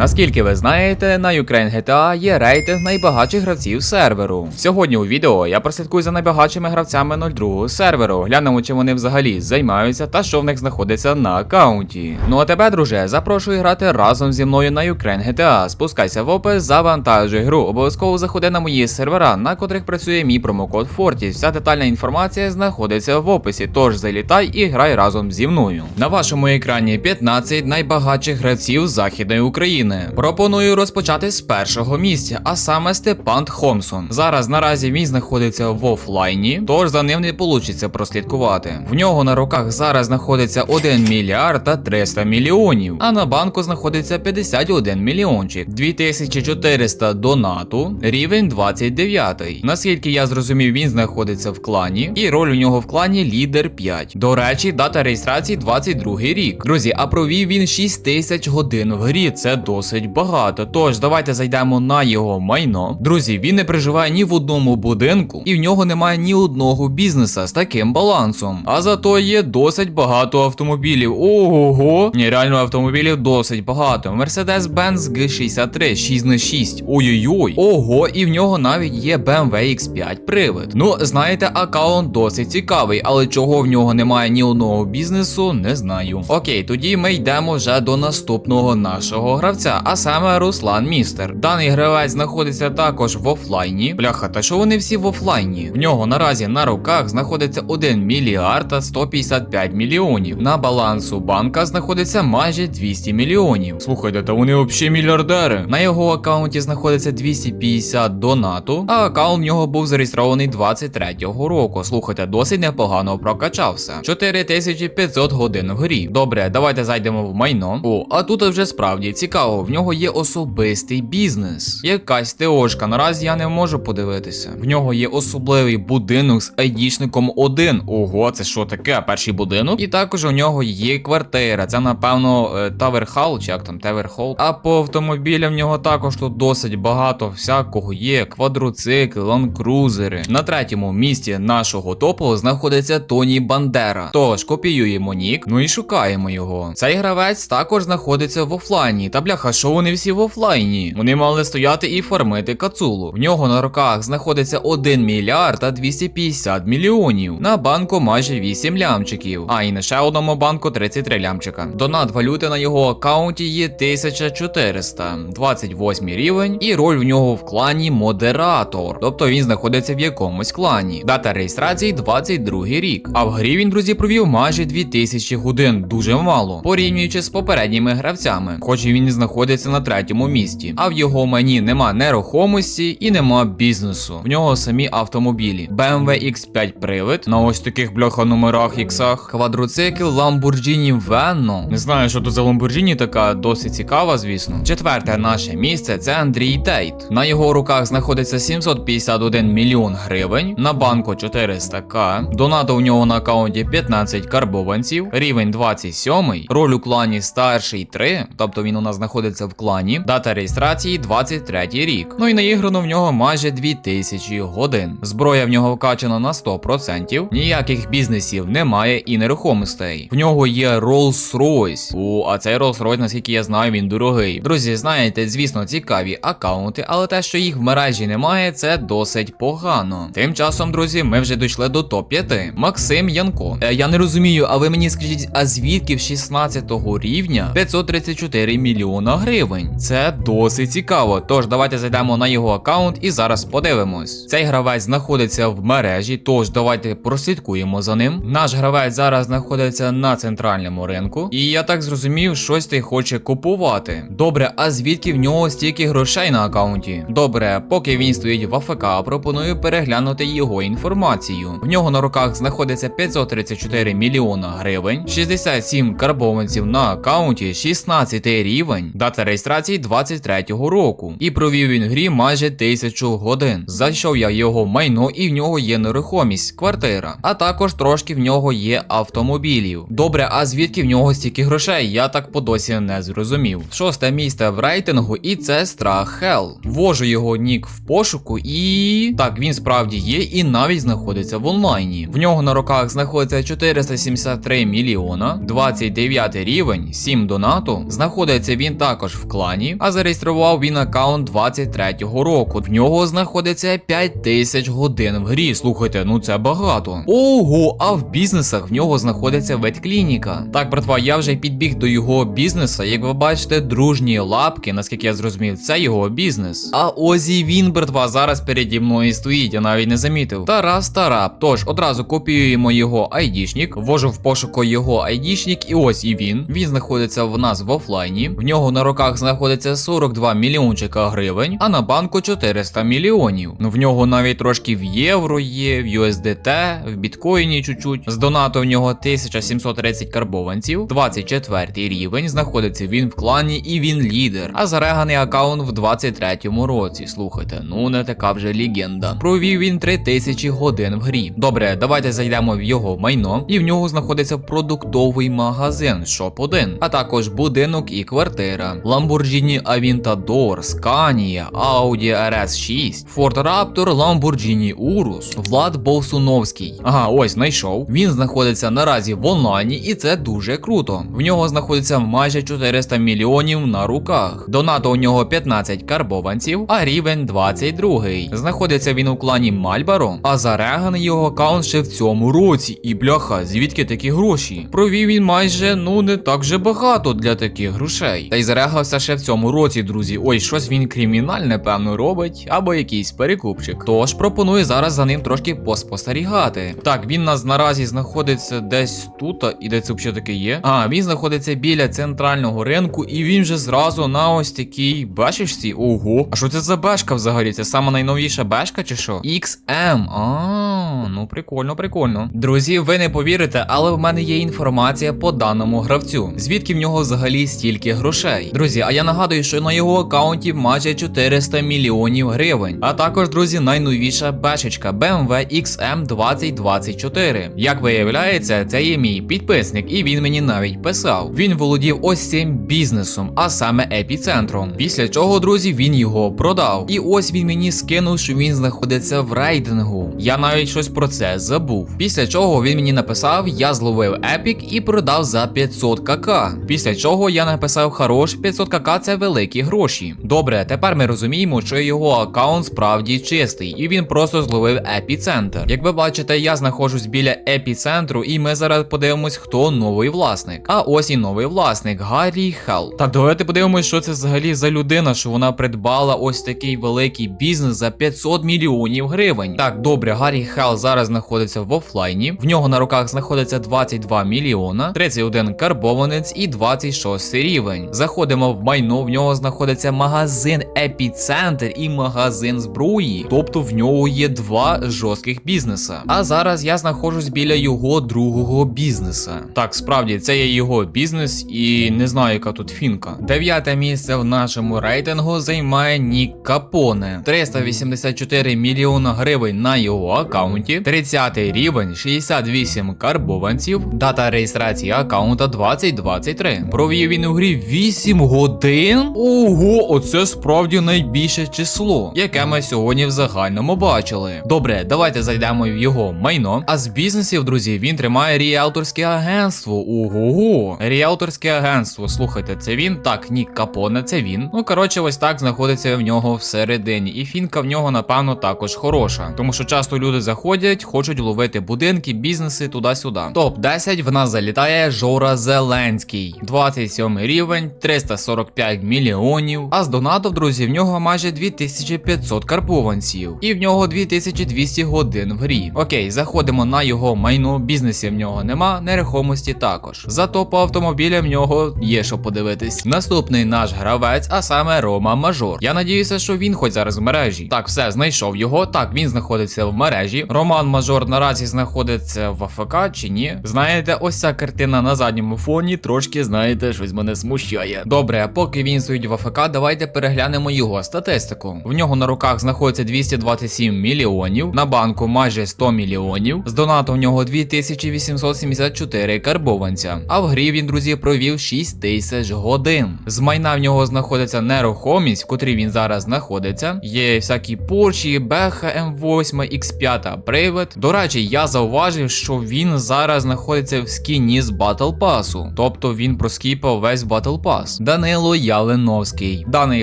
Наскільки ви знаєте, на Ukraine GTA є рейтинг найбагатших гравців серверу. Сьогодні у відео я прослідкую за найбагатшими гравцями 02 серверу, глянемо, чим вони взагалі займаються та що в них знаходиться на аккаунті. Ну а тебе, друже, запрошую грати разом зі мною на Ukraine GTA. Спускайся в опис, завантажуй гру. Обов'язково заходи на мої сервера, на котрих працює мій промокод Fortis. Вся детальна інформація знаходиться в описі, тож залітай і грай разом зі мною. На вашому екрані 15 найбагатших гравців Західної України. Пропоную розпочати з першого місця, а саме Степан Хомсон. Зараз наразі він знаходиться в офлайні, тож за ним не вийде прослідкувати. В нього на руках зараз знаходиться 1 мільярд та 300 мільйонів, а на банку знаходиться 51 мільйончик, 2400 донату, рівень 29. Наскільки я зрозумів, він знаходиться в клані, і роль у нього в клані лідер 5. До речі, дата реєстрації 22 рік. Друзі, а провів він 6000 годин в грі. Це досить багато. Тож давайте зайдемо на його майно. Друзі, він не проживає ні в одному будинку, і в нього немає ні одного бізнеса з таким балансом. А зато є досить багато автомобілів. Ого, ні, реально автомобілів досить багато. Mercedes-Benz G63 6 на 6 Ой-ой-ой. Ого, і в нього навіть є BMW X5 привид. Ну, знаєте, аккаунт досить цікавий, але чого в нього немає ні одного бізнесу, не знаю. Окей, тоді ми йдемо вже до наступного нашого гравця, а саме Руслан Містер. Даний гравець знаходиться також в офлайні. Бляха, та що вони всі в офлайні? В нього наразі на руках знаходиться 1 мільярд та 155 мільйонів. На балансу банка знаходиться майже 200 мільйонів. Слухайте, та вони взагалі мільярдери. На його аккаунті знаходиться 250 донату, а аккаунт в нього був зареєстрований 23-го року. Слухайте, досить непогано прокачався. 4500 годин в грі. Добре, давайте зайдемо в майно. О, а тут вже справді цікаво, в нього є особистий бізнес. Якась теошка, наразі я не можу подивитися. В нього є особливий будинок з айдішником 1. Ого, це що таке? Перший будинок? І також у нього є квартира. Це, напевно, Тавер Хал, чи як там Тавер Холл. А по автомобілям в нього також тут досить багато всякого є. Квадроцикли, ланкрузери. На третьому місці нашого топу знаходиться Тоні Бандера. Тож копіюємо нік, ну і шукаємо його. Цей гравець також знаходиться в офлайні. Та бляха, що вони всі в офлайні? Вони мали стояти і фармити кацулу. В нього на руках знаходиться 1 мільярд та 250 мільйонів. На банку майже 8 лямчиків. А і на ще одному банку 33 лямчика. Донат валюти на його аккаунті є 1400, 28 рівень, і роль в нього в клані модератор. Тобто він знаходиться в якомусь клані. Дата реєстрації 22 рік. А в грі він, друзі, провів майже 2000 годин, дуже мало, порівнюючи з попередніми гравцями, хоч і він і знаходиться на третьому місці. А в його мані нема нерухомості і нема бізнесу. В нього самі автомобілі. BMW X5 привид на ось таких бляха номерах іксах. Квадроцикл Lamborghini Venno. Не знаю, що тут за Lamborghini така досить цікава, звісно. Четверте наше місце це Андрій Тейт. На його руках знаходиться 751 мільйон гривень, на банку 400к. Донату у нього на аккаунті 15 карбованців, рівень 27, роль у клані старший 3, тобто він у нас знаходиться в клані. Дата реєстрації 23 рік. Ну і наіграно в нього майже 2000 годин. Зброя в нього вкачана на 100%. Ніяких бізнесів немає і нерухомостей. В нього є Rolls-Royce. О, а цей Rolls-Royce, наскільки я знаю, він дорогий. Друзі, знаєте, звісно, цікаві аккаунти, але те, що їх в мережі немає, це досить погано. Тим часом, друзі, ми вже дійшли до топ-5. Максим Янко. Е, я не розумію, а ви мені скажіть, а звідки в 16 рівня 534 мільйона гривень? Це досить цікаво. Тож давайте зайдемо на його аккаунт і зараз подивимось. Цей гравець знаходиться в мережі, тож давайте прослідкуємо за ним. Наш гравець зараз знаходиться на центральному ринку, і я так зрозумів, щось ти хоче купувати. Добре, а звідки в нього стільки грошей на аккаунті? Добре, поки він стоїть в АФК, пропоную переглянути його інформацію. В нього на руках знаходиться 534 мільйона гривень, 67 карбованців на аккаунті, 16 рівень, дата реєстрації 23-го року. І провів він в грі майже 1000 годин. Зайшов я його майно, і в нього є нерухомість, квартира. А також трошки в нього є автомобілів. Добре, а звідки в нього стільки грошей? Я так по досі не зрозумів. Шосте місце в рейтингу, і це страх Хел. Ввожу його нік в пошуку, і так він справді є, і навіть знаходиться в онлайні. В нього на руках знаходиться 473 мільйона, 29 рівень, 7 донату. Знаходиться він та також в клані, а зареєстрував він аккаунт 23-го року. В нього знаходиться 5 тисяч годин в грі. Слухайте, ну це багато. Ого, а в бізнесах в нього знаходиться ветклініка. Так, братва, я вже підбіг до його бізнеса. Як ви бачите, дружні лапки, наскільки я зрозумів, це його бізнес. А ось і він, братва, зараз переді мною стоїть, я навіть не замітив. Тарас Тарап. Тож одразу копіюємо його айдішнік, ввожу в пошуку його айдішнік, і ось і він. Він знаходиться в нас в офлайні. В нього на руках знаходиться 42 мільйончика гривень, а на банку 400 мільйонів. Ну в нього навіть трошки в євро є, в USDT, в біткоїні чуть-чуть. З донату в нього 1730 карбованців, 24 рівень. Знаходиться він в клані і він лідер. А зареганий аккаунт в 23-му році. Слухайте, ну не така вже легенда. Провів він 3000 годин в грі. Добре, давайте зайдемо в його майно, і в нього знаходиться продуктовий магазин Shop 1, а також будинок і квартира, Lamborghini Aventador, Scania, Audi RS6, Ford Raptor, Lamborghini Urus, Влад Болсуновський. Ага, ось знайшов. Він знаходиться наразі в онлайні, і це дуже круто. В нього знаходиться майже 400 мільйонів на руках. Донату у нього 15 карбованців, а рівень 22. Знаходиться він у клані Мальбаро, а зареганий його аккаунт ще в цьому році. І бляха, звідки такі гроші? Провів він майже ну не так же багато для таких грошей. Та й зарегався ще в цьому році, друзі. Ой, щось він кримінальне, певно, робить, або якийсь перекупчик. Тож пропоную зараз за ним трошки поспостерігати. Так, він нас наразі знаходиться десь тут, і де це взагалі таке є. А, він знаходиться біля центрального ринку, і він же зразу на ось такій бешечці. Ого. А що це за бешка взагалі? Це сама найновіша бешка чи що? XM. А, ну прикольно, прикольно. Друзі, ви не повірите, але в мене є інформація по даному гравцю. Звідки в нього взагалі стільки грошей? Друзі, а я нагадую, що на його аккаунті майже 400 мільйонів гривень. А також, друзі, найновіша бешечка BMW XM 2024. Як виявляється, це є мій підписник, і він мені навіть писав. Він володів ось цим бізнесом, а саме епіцентром. Після чого, друзі, він його продав. І ось він мені скинув, що він знаходиться в рейдингу. Я навіть щось про це забув. Після чого він мені написав: я зловив епік і продав за 500 кк. Після чого я написав хорош, 500 кк це великі гроші. Добре, тепер ми розуміємо, що його аккаунт справді чистий, і він просто зловив епіцентр. Як ви бачите, я знаходжусь біля епіцентру, і ми зараз подивимось, хто новий власник. А ось і новий власник Гаррі Хелл. Так, давайте подивимось, що це взагалі за людина, що вона придбала ось такий великий бізнес за 500 мільйонів гривень. Так, добре, Гаррі Хелл зараз знаходиться в офлайні. В нього на руках знаходиться 22 мільйона, 31 карбованець і 26 рівень. Заходимо в майно, в нього знаходиться магазин епіцентр і магазин зброї. Тобто в нього є два жорстких бізнеса. А зараз я знаходжусь біля його другого бізнеса. Так, справді це є його бізнес, і не знаю, яка тут фінка. Дев'яте місце в нашому рейтингу займає Нік Капоне. 384 мільйона гривень на його аккаунті, 30 рівень, 68 карбованців, дата реєстрації аккаунта 2023. Провів він у грі 8 годин. Ого, оце справді найбільше число, яке ми сьогодні в загальному бачили. Добре, давайте зайдемо в його майно. А з бізнесів, друзі, він тримає ріелторське агентство. Ого, ріелторське агентство. Слухайте, це він? Так, Нік Капоне, це він. Ну коротше, ось так знаходиться в нього всередині. І фінка в нього, напевно, також хороша. Тому що часто люди заходять, хочуть ловити будинки, бізнеси туди-сюди. Топ 10 в нас залітає Жора Зеленський, 27 рівень, 345 мільйонів. А з донатів, друзі, в нього майже 2500 карбованців. І в нього 2200 годин в грі. Окей, заходимо на його майно. Бізнесів в нього нема, нерухомості також. Зато по автомобілям в нього є що подивитись. Наступний наш гравець, а саме Рома Мажор. Я надіюся, що він хоч зараз в мережі. Так, все, знайшов його. Так, він знаходиться в мережі. Роман Мажор наразі знаходиться в АФК чи ні? Знаєте, ось ця картина на задньому фоні трошки, знаєте, щось мене смущає. Добре, а поки він стоїть в АФК, давайте переглянемо його статистику. В нього на руках знаходиться 227 мільйонів, на банку майже 100 мільйонів. З донату в нього 2874 карбованця. А в грі він, друзі, провів 6 тисяч годин. З майна в нього знаходиться нерухомість, в котрій він зараз знаходиться. Є всякі Порші, Беха М8, X5 привид. До речі, я зауважив, що він зараз знаходиться в скіні з Battle Pass. Тобто він проскіпав весь Battle Pass. Данило Ялиновський. Даний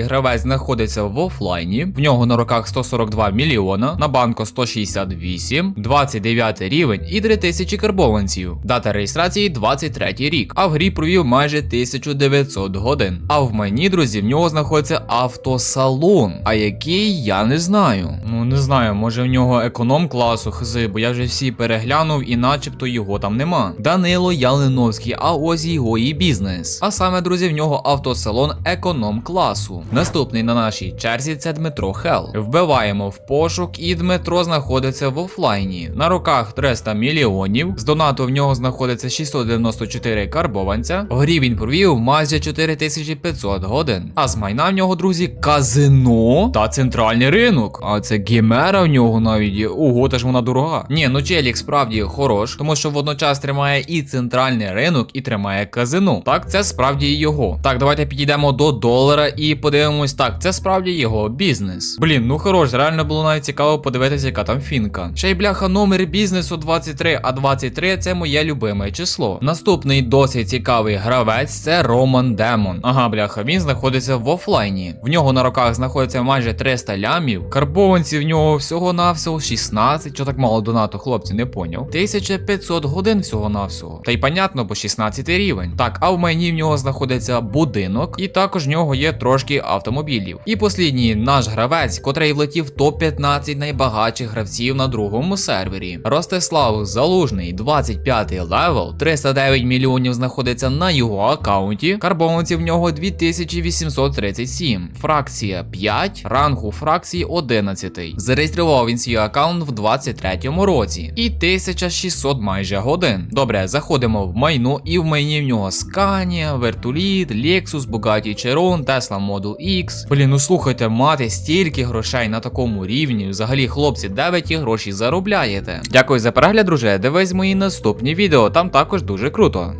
гравець знаходиться в офлайні. В нього на руках 142 мільйона, на банку 168, 29 рівень і 3000 карбованців. Дата реєстрації 23 рік. А в грі провів майже 1900 годин. А в мені, друзі, в нього знаходиться автосалон. А який я не знаю. Ну не знаю, може в нього економ класу хзи, бо я вже всі переглянув і начебто його там нема. Данило Ялиновський, а ось його і бізнес. А саме, друзі, в нього автосалон економ класу. Наступний на нашій черзі це Дмитро Хел. Вбиваємо в пошук, і Дмитро знаходиться в офлайні. На руках 300 мільйонів. З донату в нього знаходиться 694 карбованця. В грі він провів майже 4500 годин. А з майна в нього, друзі, казино та центральний ринок. А це гімера в нього навіть є. Ого, та ж вона дорога. Ні, ну челік справді хорош, тому що водночас тримає і центральний ринок, і тримає казино. Так, це справді його. Так, давайте підійдемо до долара і подивимось. Так, це справді його бізнес. Блін, ну хорош, реально було навіть цікаво подивитися, яка там фінка. Ще й бляха номер бізнесу 23, а 23 це моє любиме число. Наступний досить цікавий гравець це Роман Демон. Ага, бляха, він знаходиться в офлайні. В нього на руках знаходиться майже 300 лямів. Карбованців в нього всього-навсього 16. Що так мало донату, хлопці, не поняв. 1500 годин всього-навсього. Та й понятно, бо 16 рівень. Так, а в майні в нього знаходиться будинок, і також в нього є трошки автомобілів. І послідній наш гравець, котрий влетів в топ-15 найбагатших гравців на другому сервері. Ростислав Залужний, 25 левел, 309 мільйонів знаходиться на його аккаунті. Карбованців в нього 2837. Фракція 5, ранг у фракції 11. Зареєстрував він свій аккаунт в 23-му році. І 1600 майже годин. Добре, заходимо в майно, і в майні в нього Scania, Вертуліт, Lexus, Bugatti Chiron, Tesla Model X. Блін, ну слухайте, мати стільки грошей на такому рівні. Взагалі, хлопці, де ви ті гроші заробляєте? Дякую за перегляд, друже. Дивись мої наступні відео, там також дуже круто.